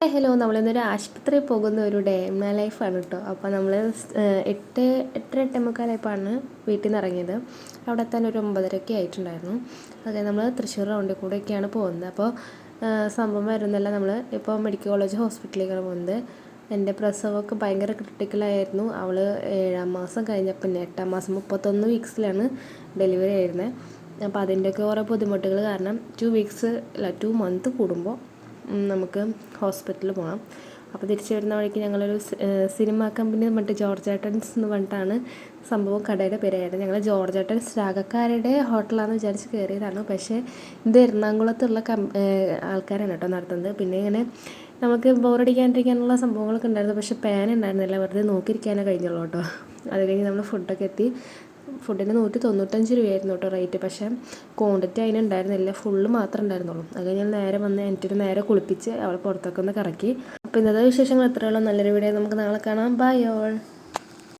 Hello. നമ്മളിന്നൊരു ആശുപത്രിയിൽ പോകുന്ന ഒരു ഡേ മൈ ലൈഫാണ് കേട്ടോ അപ്പോൾ നമ്മൾ എട്ട് എട്ടര എട്ടേ മുക്കാലായപ്പോഴാണ് വീട്ടിൽ നിന്ന് ഇറങ്ങിയത്. അവിടെ തന്നെ ഒരു ഒമ്പതരയൊക്കെ ആയിട്ടുണ്ടായിരുന്നു. അതെ നമ്മൾ തൃശ്ശൂർ റൗണ്ടിൽ കൂടെയൊക്കെയാണ് പോകുന്നത്. അപ്പോൾ സംഭവം വരുന്നല്ല നമ്മൾ ഇപ്പോൾ മെഡിക്കൽ കോളേജ് ഹോസ്പിറ്റലിലേക്കാണ് പോകുന്നത്. എന്റെ പ്രസവമൊക്കെ ഭയങ്കര ക്രിട്ടിക്കലായിരുന്നു അവൾ ഏഴാം മാസം കഴിഞ്ഞ പിന്നെ എട്ടാം മാസം മുപ്പത്തൊന്ന് വീക്സിലാണ് ഡെലിവറി ആയിരുന്നത് അപ്പോൾ അതിന്റെയൊക്കെ ഓരോ ബുദ്ധിമുട്ടുകൾ കാരണം ടു വീക്സ് അല്ല ടു മന്ത് കൂടുമ്പോൾ നമുക്ക് ഹോസ്പിറ്റലിൽ പോകണം അപ്പോൾ തിരിച്ചു വരുന്ന വഴിക്ക് ഞങ്ങളൊരു സിനിമ കമ്പനി മറ്റേ ജോർജ് ഏട്ടൻസ് എന്ന് പറഞ്ഞിട്ടാണ് സംഭവം കടയുടെ പേരായിരുന്നു ഞങ്ങൾ ജോർജ് ഏട്ടൻസ് രാഗക്കാരുടെ ഹോട്ടലാണെന്ന് വിചാരിച്ച് കയറിയതാണ് പക്ഷേ ഇത് എറണാകുളത്തുള്ള കം ആൾക്കാരാണ് കേട്ടോ നടത്തുന്നത്. പിന്നെ ഇങ്ങനെ നമുക്ക് ബോറടിക്കാണ്ടിരിക്കാനുള്ള സംഭവങ്ങളൊക്കെ ഉണ്ടായിരുന്നു. പക്ഷേ പാൻ ഉണ്ടായിരുന്നില്ല. വെറുതെ നോക്കിയിരിക്കാനേ കഴിഞ്ഞുള്ളൂ കേട്ടോ. അത് കഴിഞ്ഞ് നമ്മൾ ഫുഡൊക്കെ എത്തി. ഫുഡിന് നൂറ്റി തൊണ്ണൂറ്റഞ്ച് രൂപയായിരുന്നു കേട്ടോ റേറ്റ്. പക്ഷേ ക്വാണ്ടിറ്റി അതിനുണ്ടായിരുന്നില്ല ഫുള്ള് മാത്രമേ ഉണ്ടായിരുന്നുള്ളൂ. അത് ഞാൻ നേരെ വന്ന് എന്റെ നേരെ കുളിപ്പിച്ച് അവളെ പുറത്തൊക്കെ ഒന്ന് കറക്കി. അപ്പോൾ ഇന്നത്തെ വിശേഷങ്ങൾ എത്രയുള്ളൂ? നല്ലൊരു വീഡിയോ നമുക്ക് നാളെ കാണാം. By all